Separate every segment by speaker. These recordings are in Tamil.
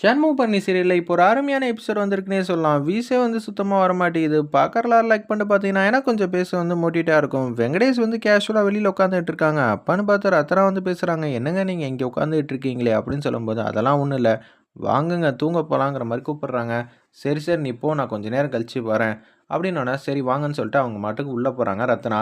Speaker 1: ஷண்முக பண்ணி சீரியலில் இப்போ ஒரு அருமையான எபிசோட் வந்திருக்குனே சொல்லலாம். வீஸே வந்து சுத்தமாக வரமாட்டேங்குது. பார்க்கறலாம் லைக் பண்ணிட்டு பார்த்தீங்கன்னா எனக்கு கொஞ்சம் பேச வந்து மோட்டிவேட்டாக இருக்கும். வெங்கடேஷ் வந்து கேஷுவலாக வெளியில் உட்காந்துட்டு இருக்காங்க. அப்பான்னு பார்த்து ரத்தனா வந்து பேசுகிறாங்க என்னங்க நீங்கள் இங்கே உட்காந்துட்டு இருக்கீங்களே அப்படின்னு சொல்லும்போது அதெல்லாம் ஒன்றும் இல்லை. வாங்குங்க தூங்க போகலாங்கிற மாதிரி கூப்பிட்றாங்க. சரி சரி நீ போ நான் கொஞ்ச நேரம் கழிச்சு வரேன். அப்படின்னோடனே சரி வாங்கன்னு சொல்லிட்டு அவங்க மாட்டுக்கு உள்ளே போகிறாங்க ரத்னா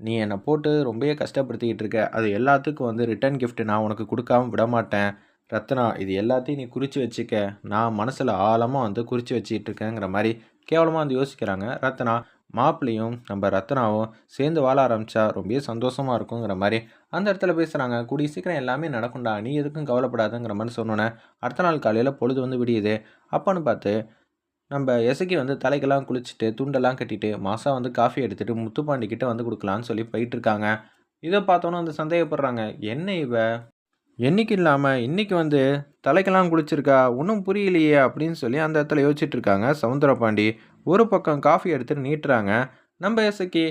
Speaker 1: நீ என்னை போட்டு ரொம்பவே கஷ்டப்படுத்திக்கிட்டு இருக்க. அது எல்லாத்துக்கும் வந்து ரிட்டர்ன் கிஃப்ட் நான் உனக்கு கொடுக்காம விட மாட்டேன் ரத்னா இது எல்லாத்தையும் நீ குறித்து வச்சுக்க. நான் மனசில் ஆழமாக வந்து குறித்து வச்சுக்கிட்டு இருக்கேங்கிற மாதிரி கேவலமாக வந்து யோசிக்கிறாங்க ரத்னா. மாப்பிள்ளையும் நம்ம ரத்னாவும் சேர்ந்து வாழ ஆரம்பித்தா ரொம்பவே சந்தோஷமாக இருக்குங்கிற மாதிரி அந்த இடத்துல பேசுகிறாங்க கூடிய சீக்கிரம் எல்லாமே நடக்கும்டா. நீ எதுக்கும் கவலைப்படாதுங்கிற மாதிரி சொன்னோன்னே அடுத்த நாள் காலையில் பொழுது வந்து விடியுது. அப்போன்னு பார்த்து நம்ம எசக்கி வந்து தலைக்கெல்லாம் குளிச்சுட்டு துண்டெல்லாம் கட்டிட்டு மாதம் வந்து காஃபி எடுத்துகிட்டு முத்துப்பாண்டிக்கிட்ட வந்து கொடுக்கலான்னு சொல்லி போயிட்டுருக்காங்க இதை பார்த்தோன்னே வந்து சந்தேகப்படுறாங்க. என்ன இவ? என்னைக்கு இல்லாமல் இன்றைக்கி வந்து தலைக்கெல்லாம் குளிச்சிருக்கா? ஒன்றும் புரியலையே அப்படின்னு சொல்லி அந்த இடத்துல யோசிச்சுட்டு இருக்காங்க. சவுந்தரபாண்டி ஒரு பக்கம் காஃபி எடுத்துகிட்டு நீட்டுறாங்க. நம்ம எசக்கி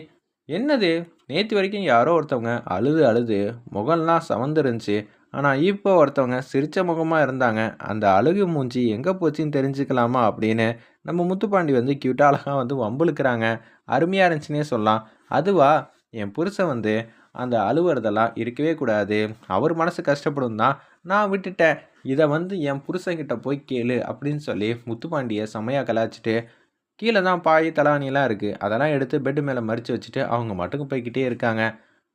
Speaker 1: என்னது? நேற்று வரைக்கும் யாரோ ஒருத்தவங்க அழுது அழுது முகம்லாம் சவந்துருந்துச்சு. ஆனால் இப்போ ஒருத்தவங்க சிரிச்ச முகமாக இருந்தாங்க. அந்த அழுகு மூஞ்சி எங்கே போச்சுன்னு தெரிஞ்சுக்கலாமா அப்படின்னு நம்ம முத்துப்பாண்டி வந்து க்யூட்டாக அழகாக வந்து வம்புழுக்கிறாங்க. அருமையாக இருந்துச்சுன்னே சொல்லலாம். அதுவா? என் புருஷன் வந்து அந்த அழுவுறதெல்லாம் இருக்கவே கூடாது. அவர் மனசு கஷ்டப்படும் தான். நான் விட்டுட்டேன். இதை வந்து என் புருஷங்கிட்ட போய் கேளு அப்படின்னு சொல்லி முத்துப்பாண்டியை செம்மையாக கலாச்சிட்டு கீழே தான் பாய் தலானிலாம் இருக்குது அதெல்லாம் எடுத்து பெட்டு மேலே மறித்து வச்சுட்டு அவங்க மட்டுக்கு போய்கிட்டே இருக்காங்க.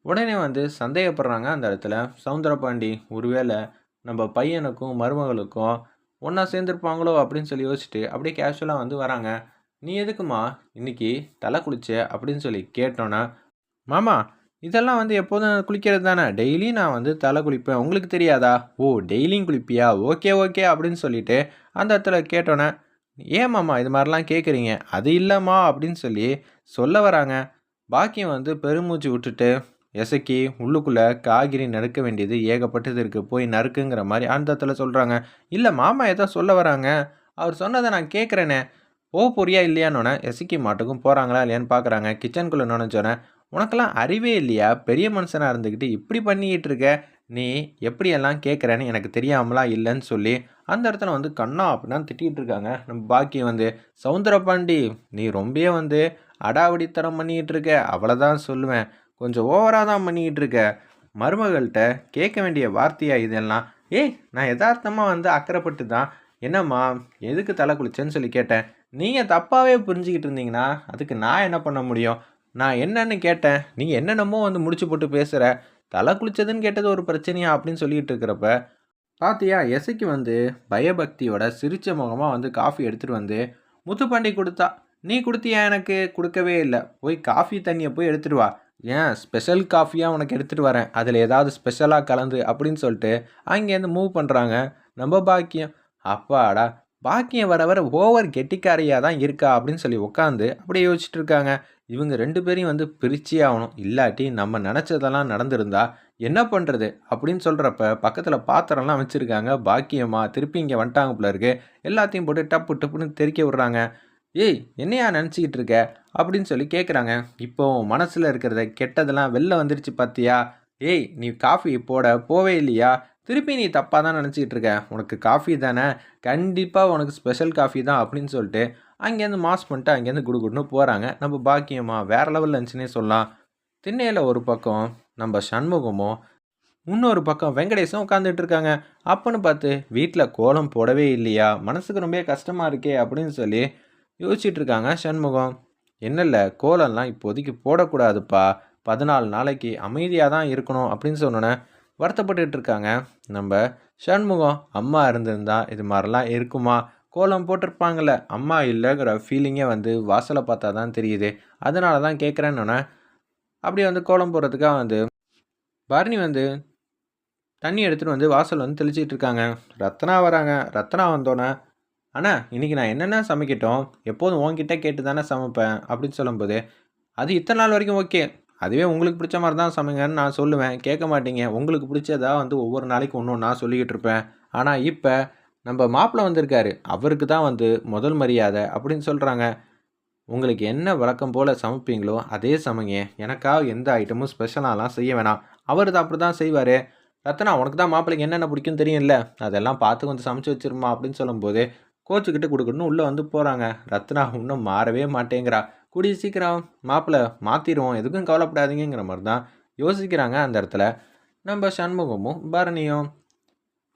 Speaker 1: உடனே வந்து சந்தேகப்படுறாங்க அந்த இடத்துல சவுந்தரபாண்டி ஒருவேளை நம்ம பையனுக்கும் மருமகளுக்கும் ஒன்றா சேர்ந்துருப்பாங்களோ? அப்படின்னு சொல்லி யோசிச்சுட்டு அப்படியே கேஷுவலாக வந்து வராங்க. நீ எதுக்குமா இன்றைக்கி தலை குளிச்ச? அப்படின்னு சொல்லி கேட்டோன்னா மாமா இதெல்லாம் வந்து எப்போதும் குளிக்கிறது தானே? டெய்லி நான் வந்து தலை குளிப்பேன். உங்களுக்கு தெரியாதா? ஓ டெய்லியும் குளிப்பியா? ஓகே ஓகே அப்படின்னு சொல்லிட்டு அந்த இடத்துல கேட்டோன்னே ஏமாம்மா இது மாதிரிலாம் கேட்குறீங்க அது இல்லைம்மா அப்படின்னு சொல்லி சொல்ல வராங்க. பாக்கியம் வந்து பெருமூச்சு விட்டுட்டு எசக்கி உள்ளுக்குள்ளே காய்கறி நறுக்க வேண்டியது ஏகப்பட்டது இருக்குது போய் நறுக்குங்கிற மாதிரி அந்த இடத்துல சொல்கிறாங்க இல்லை மாமா எதோ சொல்ல வராங்க. அவர் சொன்னதை நான் கேட்குறேனே போ போறியா இல்லையான்னொன்னே எசக்கி மாட்டுக்கும் போகிறாங்களா இல்லையான்னு பார்க்குறாங்க கிச்சனுக்குள்ளே நுழைஞ்சோன்னே உனக்கெல்லாம் அறிவே இல்லையா? பெரிய மனுஷனாக இருந்துக்கிட்டு இப்படி பண்ணிக்கிட்டு இருக்க? நீ எப்படியெல்லாம் கேட்குறேன்னு எனக்கு தெரியாமலா இல்லைன்னு சொல்லி அந்த இடத்துல வந்து கண்ணா அப்படின்னா திட்டிகிட்டு இருக்காங்க. நம்ம பாக்கி வந்து சவுந்தரபாண்டி நீ ரொம்பவே வந்து அடாவடித்தனம் பண்ணிக்கிட்டு இருக்க. அவ்வளோதான் சொல்லுவேன். கொஞ்சம் ஓவராக தான் பண்ணிக்கிட்டு இருக்க. மருமகள்கிட்ட கேட்க வேண்டிய வார்த்தையாக இதெல்லாம்? ஏய் நான் யதார்த்தமாக வந்து அக்கறைப்பட்டு தான் என்னம்மா எதுக்கு தலை குளிச்சேன்னு சொல்லி கேட்டேன். நீங்கள் தப்பாகவே புரிஞ்சுக்கிட்டு இருந்தீங்கன்னா அதுக்கு நான் என்ன பண்ண முடியும்? நான் என்னன்னு கேட்டேன். நீங்கள் என்னென்னமோ வந்து முடிச்சு போட்டு பேசுகிற தலை குளிச்சதுன்னு கேட்டது ஒரு பிரச்சனையா அப்படின்னு சொல்லிட்டு இருக்கிறப்ப பாத்தியா எசைக்கு வந்து பயபக்தியோட சிரிச்ச முகமாக வந்து காஃபி எடுத்துகிட்டு வந்து முத்துப்பாண்டி கொடுத்தா நீ கொடுத்தியா எனக்கு? கொடுக்கவே இல்லை. போய் காஃபி தண்ணியை போய் எடுத்துட்டு வா. ஏன் ஸ்பெஷல் காஃபியாக உனக்கு எடுத்துகிட்டு வரேன். அதில் ஏதாவது ஸ்பெஷலாக கலந்து அப்படின்னு சொல்லிட்டு அங்கேருந்து மூவ் பண்ணுறாங்க நம்ம பாக்கியம். அப்பாடா பாக்கியம் வர வர ஓவர் கெட்டிக்காரியாக தான் இருக்கா அப்படின்னு சொல்லி உட்காந்து அப்படியே யோசிச்சுட்டு இருக்காங்க. இவங்க ரெண்டு பேரையும் வந்து பிரிச்சே ஆகணும். இல்லாட்டி நம்ம நினச்சதெல்லாம் நடந்திருந்தா என்ன பண்ணுறது அப்படின்னு சொல்கிறப்ப பக்கத்தில் பாத்திரம்லாம் வச்சுருக்காங்க. பாக்கியமாக திருப்பி இங்கே வந்துட்டாங்க போல இருக்கு. எல்லாத்தையும் போட்டு டப்பு டப்புன்னு தெறிக்க விடுறாங்க. ஏய் என்னையா நினச்சிக்கிட்டு இருக்க? அப்படின்னு சொல்லி கேட்குறாங்க இப்போ மனசில் இருக்கிறத கெட்டதெல்லாம் வெளில வந்துருச்சு பார்த்தியா ஏய் நீ காஃபி போட போவே இல்லையா? திருப்பி நீ தப்பாக தான் நினச்சிக்கிட்டு இருக்க. உனக்கு காஃபி தானே? கண்டிப்பாக உனக்கு ஸ்பெஷல் காஃபி தான் அப்படின்னு சொல்லிட்டு அங்கேருந்து மாஸ் பண்ணிட்டு அங்கேருந்து குடுகுடுன்னு போகிறாங்க நம்ம பாக்கியமாக வேறு லெவலில் இருந்துச்சுன்னே சொல்லலாம். திண்ணையில் ஒரு பக்கம் நம்ம சண்முகமும் இன்னொரு பக்கம் வெங்கடேஷும் உட்காந்துட்டு இருக்காங்க. அப்போன்னு பார்த்து வீட்டில் கோலம் போடவே இல்லையா? மனசுக்கு ரொம்ப கஷ்டமாக இருக்கே அப்படின்னு சொல்லி யோசிச்சுட்டு இருக்காங்க சண்முகம். என்னல்ல கோலம்லாம் இப்போதைக்கு போடக்கூடாதுப்பா. பதினாலு நாளைக்கு அமைதியாக தான் இருக்கணும் அப்படின்னு சொன்னோன்னே வருத்தப்பட்டுட்டு இருக்காங்க. நம்ம சண்முகம் அம்மா இருந்திருந்தா இது மாதிரிலாம் இருக்குமா? கோலம் போட்டிருப்பாங்கள்ல அம்மா இல்லைங்கிற ஃபீலிங்கே வந்து வாசலை பார்த்தா தான் தெரியுது. அதனால தான் கேட்குறேன்னொன்னே அப்படியே வந்து கோலம் போடுறதுக்காக வந்து பரணி வந்து தண்ணி எடுத்துகிட்டு வந்து வாசல் வந்து தெளிச்சிட்டு இருக்காங்க. ரத்னா வராங்க. ரத்னா வந்தோன்னே அண்ணா இன்றைக்கி நான் என்னென்ன சமைக்கட்டும்? எப்போதும் உன்கிட்ட கேட்டு தானே சமைப்பேன் அப்படின்னு சொல்லும்போது அது இத்தனை நாள் வரைக்கும் ஓகே. அதுவே உங்களுக்கு பிடிச்ச மாதிரி தான் சமைங்கன்னு நான் சொல்லுவேன். கேட்க மாட்டீங்க. உங்களுக்கு பிடிச்சதா வந்து ஒவ்வொரு நாளைக்கு ஒன்று நான் சொல்லிக்கிட்டு இருப்பேன். ஆனால் இப்போ நம்ம மாப்பிள்ளை வந்திருக்காரு. அவருக்கு தான் வந்து முதல் மரியாதை அப்படின்னு சொல்கிறாங்க உங்களுக்கு என்ன வழக்கம் போல் சமைப்பீங்களோ அதே சமைங்க. எனக்காக எந்த ஐட்டமும் ஸ்பெஷலாலாம் செய்ய வேணாம். அவர் தான் அப்படி தான் செய்வார். ரத்னா உனக்கு தான் மாப்பிள்ளைக்கு என்னென்ன பிடிக்கும் தெரியும்ல? அதெல்லாம் பார்த்து கொஞ்சம் சமைச்சு வச்சிருமா அப்படின்னு சொல்லும்போது கோச்சுக்கிட்டு கொடுக்கணும்னு உள்ளே வந்து போகிறாங்க ரத்னா இன்னும் மாறவே மாட்டேங்கிறா. கூடிய சீக்கிரம் மாப்பிள்ளை மாற்றிடுவோம் எதுக்கும் கவலைப்படாதீங்கிற மாதிரி தான் யோசிக்கிறாங்க அந்த இடத்துல. நம்ம சண்முகமும் பரணியும்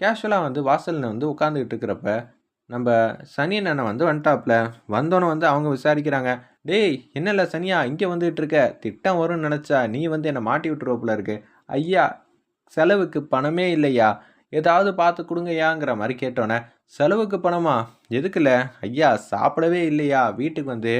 Speaker 1: கேஷுவலாக வந்து வாசலில் வந்து உட்காந்துக்கிட்டு இருக்கிறப்ப நம்ம சனி அண்ணன் வந்து வந்துட்டாப்புல வந்தோன்னே வந்து அவங்க விசாரிக்கிறாங்க டேய் என்னல்ல சனியா இங்கே வந்துகிட்டு இருக்க? திட்டம் வரும்னு நினச்சா நீ வந்து என்னை மாட்டி விட்டுருவோப்புல இருக்கு. ஐயா செலவுக்கு பணமே இல்லையா? ஏதாவது பார்த்து கொடுங்கய்யாங்கிற மாதிரி கேட்டோன்னே செலவுக்கு பணமா? எதுக்குல்ல? ஐயா சாப்பிடவே இல்லையா? வீட்டுக்கு வந்து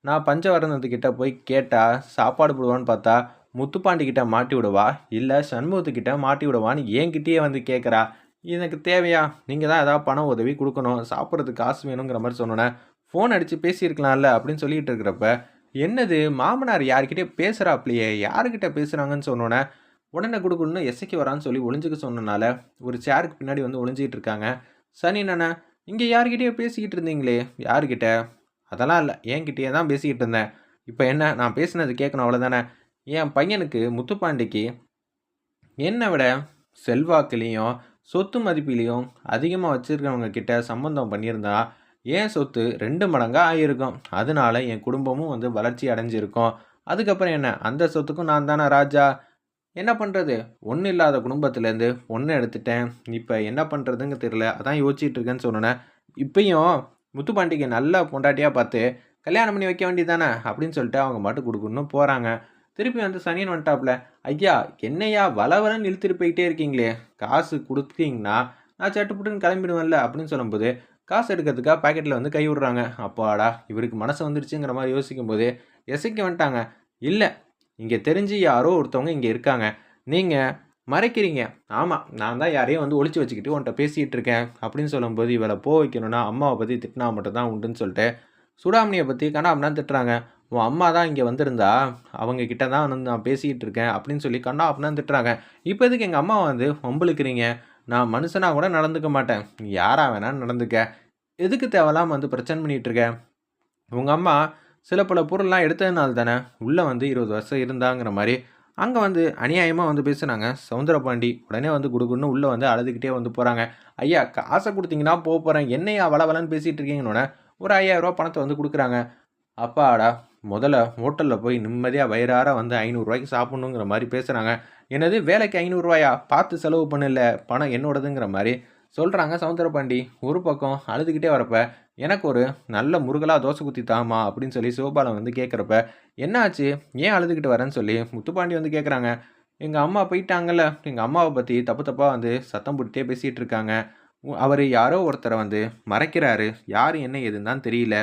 Speaker 1: நான் பஞ்சவரணத்துக்கிட்ட போய் கேட்டால் சாப்பாடு போடுவான்னு பார்த்தா முத்துப்பாண்டிக்கிட்ட மாட்டி விடுவா? இல்லை சண்முகத்துக்கிட்ட மாட்டி விடுவான்னு என்கிட்டயே வந்து கேட்குறா எனக்கு தேவையா? நீங்கள் தான் ஏதாவது பணம் உதவி கொடுக்கணும். சாப்பிட்றதுக்கு காசு வேணுங்கிற மாதிரி சொன்னோன்னே ஃபோன் அடித்து பேசியிருக்கலாம்ல அப்படின்னு சொல்லிட்டு இருக்கிறப்ப என்னது? மாமனார் யார்கிட்டயே பேசுகிறாப்லையே யாருக்கிட்ட பேசுகிறாங்கன்னு சொன்னோன்னே உடனே கொடுக்கணும்னு எசைக்கு வரான்னு சொல்லி ஒளிஞ்சுக்க சொன்னனால ஒரு சேருக்கு பின்னாடி வந்து ஒளிஞ்சிக்கிட்டு இருக்காங்க. சனி நானே இங்கே யார்கிட்டயே பேசிக்கிட்டு இருந்தீங்களே யாருக்கிட்ட அதெல்லாம் இல்லை என்கிட்டயே தான் பேசிக்கிட்டு இருந்தேன். இப்போ என்ன நான் பேசினது கேட்கணும் அவ்வளோதானே என் பையனுக்கு முத்துப்பாண்டிக்கு என்னை விட செல்வாக்குலேயும் சொத்து மதிப்பிலையும் அதிகமாக வச்சுருக்கவங்க கிட்ட சம்பந்தம் பண்ணியிருந்தா என் சொத்து ரெண்டு மடங்காக ஆகியிருக்கும் அதனால என் குடும்பமும் வந்து வளர்ச்சி அடைஞ்சிருக்கும். அதுக்கப்புறம் என்ன? அந்த சொத்துக்கும் நான் தானே ராஜா? என்ன பண்ணுறது ஒன்றும் இல்லாத குடும்பத்துலேருந்து ஒன்று எடுத்துட்டேன். இப்போ என்ன பண்ணுறதுங்க தெரில அதான் யோசிச்சுட்டு இருக்கேன்னு சொன்னேன். இப்பயும் முத்துப்பாண்டிக்கு நல்ல பொண்டாட்டியாக பார்த்து கல்யாணம் பண்ணி வைக்க வேண்டியதானே அப்படின்னு சொல்லிட்டு அவங்க மட்டும் கொடுக்கணும்னு போகிறாங்க திருப்பி வந்து சனியன் வந்துட்டாப்ல. ஐயா என்னையா வளவலன்னு இழுத்துட்டு போயிட்டே இருக்கீங்களே? காசு கொடுத்தீங்கன்னா நான் சட்டுப்புட்டுன்னு கிளம்பிடுவேன்ல அப்படின்னு சொல்லும்போது காசு எடுக்கிறதுக்காக பாக்கெட்டில் வந்து கை விடுறாங்க. அப்பாடா இவருக்கு மனசு வந்துருச்சுங்கிற மாதிரி யோசிக்கும் போது எசைக்கு வந்துட்டாங்க. இல்லை இங்கே தெரிஞ்சு யாரோ ஒருத்தவங்க இங்கே இருக்காங்க. நீங்கள் மறைக்கிறீங்க. ஆமாம் நான் தான் யாரையும் வந்து ஒழிச்சு வச்சுக்கிட்டு உன்கிட்ட பேசிகிட்டு இருக்கேன் அப்படின்னு சொல்லும்போது இவளை போ வைக்கணும்னா அம்மாவை பற்றி திட்டினா மட்டும் தான் உண்டுன்னு சொல்லிட்டு சுடாமணியை பற்றி கண்ணாமனா திட்டுறாங்க. உன் அம்மா தான் இங்கே வந்திருந்தா அவங்க கிட்ட தான் வந்து நான் பேசிக்கிட்டு இருக்கேன் அப்படின்னு சொல்லி கண்ணா அப்படின்னா திட்டுறாங்க. இப்போ எதுக்கு எங்கள் அம்மா வந்து வம்புழுக்கிறீங்க? நான் மனுஷனாக கூட நடந்துக்க மாட்டேன். யாராக வேணால் வேணாலும் நடந்துக்க. எதுக்கு தேவையில்லாமல் வந்து பிரச்சனை பண்ணிகிட்டு இருக்கேன் உங்கள் அம்மா சில பல பொருள்லாம் எடுத்ததுனால தானே உள்ளே வந்து இருபது வருஷம் இருந்தாங்கிற மாதிரி அங்கே வந்து அநியாயமாக வந்து பேசுனாங்க. சவுந்தரபாண்டி உடனே வந்து கொடுக்குன்னு உள்ளே வந்து அழுதுகிட்டே வந்து போகிறாங்க ஐயா காசை கொடுத்தீங்கன்னா போக போகிறேன் என்னையா வளவலன்னு பேசிகிட்டு இருக்கீங்கன்னு ஒரு ஐயாயிரரூவா பணத்தை வந்து கொடுக்குறாங்க. அப்பாடா முதல்ல ஹோட்டலில் போய் நிம்மதியாக வயிறார வந்து ஐநூறுரூவாய்க்கு சாப்பிட்ணுங்கிற மாதிரி பேசுகிறாங்க என்னது வேலைக்கு ஐநூறுரூவாயா பார்த்து செலவு பண்ணல பணம் என்னோடதுங்கிற மாதிரி சொல்கிறாங்க சவுந்தரபாண்டி. ஒரு பக்கம் அழுதுகிட்டே வரப்ப எனக்கு ஒரு நல்ல முருகலாக தோசை குத்தி தாமா அப்படின்னு சொல்லி சிவபாலன் வந்து கேட்குறப்ப என்னாச்சு? ஏன் அழுதுகிட்டு வரேன்னு சொல்லி முத்துப்பாண்டி வந்து கேட்குறாங்க எங்கள் அம்மா போயிட்டாங்கல்ல எங்கள் அம்மாவை பற்றி தப்பு தப்பாக வந்து சத்தம் போட்டுட்டே பேசிகிட்டு இருக்காங்க. அவர் யாரோ ஒருத்தரை வந்து மறைக்கிறாரு. யார் என்ன ஏதுன்னு தான் தெரியல.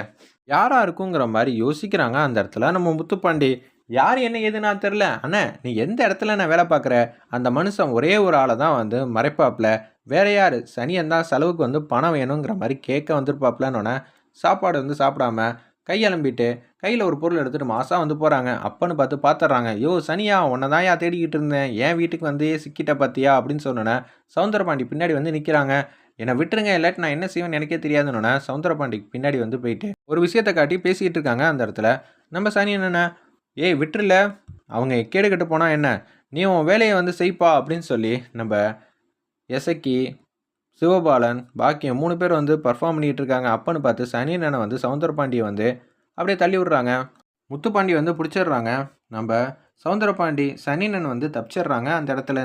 Speaker 1: யாரா இருக்குங்கிற மாதிரி யோசிக்கிறாங்க அந்த இடத்துல. நம்ம முத்துப்பாண்டி யார் என்ன ஏதுன்னா தெரில அண்ணா நீ எந்த இடத்துல நான் வேலை பார்க்குற? அந்த மனுஷன் ஒரே ஒரு ஆளை தான் வந்து மறைப்பாப்புல. வேற யார்? சனியன் தான் செலவுக்கு வந்து பணம் வேணுங்கிற மாதிரி கேட்க வந்திருப்பாப்புலன்னொன்னே சாப்பாடு வந்து சாப்பிடாம கையலம்பிட்டு கையில் ஒரு பொருள் எடுத்துகிட்டு மாதம் வந்து போகிறாங்க அப்பன்னு பார்த்து பார்த்துட்றாங்க யோ சனியா உன்னை தான் யா தேடிக்கிட்டு இருந்தேன். என் வீட்டுக்கு வந்து சிக்கிட்ட பார்த்தியா அப்படின்னு சொன்னோன்னே சவுந்தரபாண்டி பின்னாடி வந்து நிற்கிறாங்க என்னை விட்டுருங்க இல்லாட்டி நான் என்ன செய்வேன் எனக்கே தெரியாதுன்னு சவுந்தரபாண்டிக்கு பின்னாடி வந்து போயிட்டு ஒரு விஷயத்தை காட்டி பேசிக்கிட்டு இருக்காங்க அந்த இடத்துல. நம்ம சனி என்னென்ன ஏய் விட்டுருல. அவங்க கேடு கட்டு போனால் என்ன? நீ உன் வேலையை வந்து செய்ப்பா அப்படின்னு சொல்லி நம்ம எசக்கி சிவபாலன் பாக்கியம் மூணு பேர் வந்து பர்ஃபார்ம் பண்ணிகிட்டு இருக்காங்க. அப்பன்னு பார்த்து சனி அண்ணனை வந்து சவுந்தரபாண்டியை வந்து அப்படியே தள்ளி விட்றாங்க. முத்துப்பாண்டி வந்து பிடிச்சிடுறாங்க. நம்ம சவுந்தரபாண்டி சனினன் வந்து தப்பிச்சிடுறாங்க அந்த இடத்துல.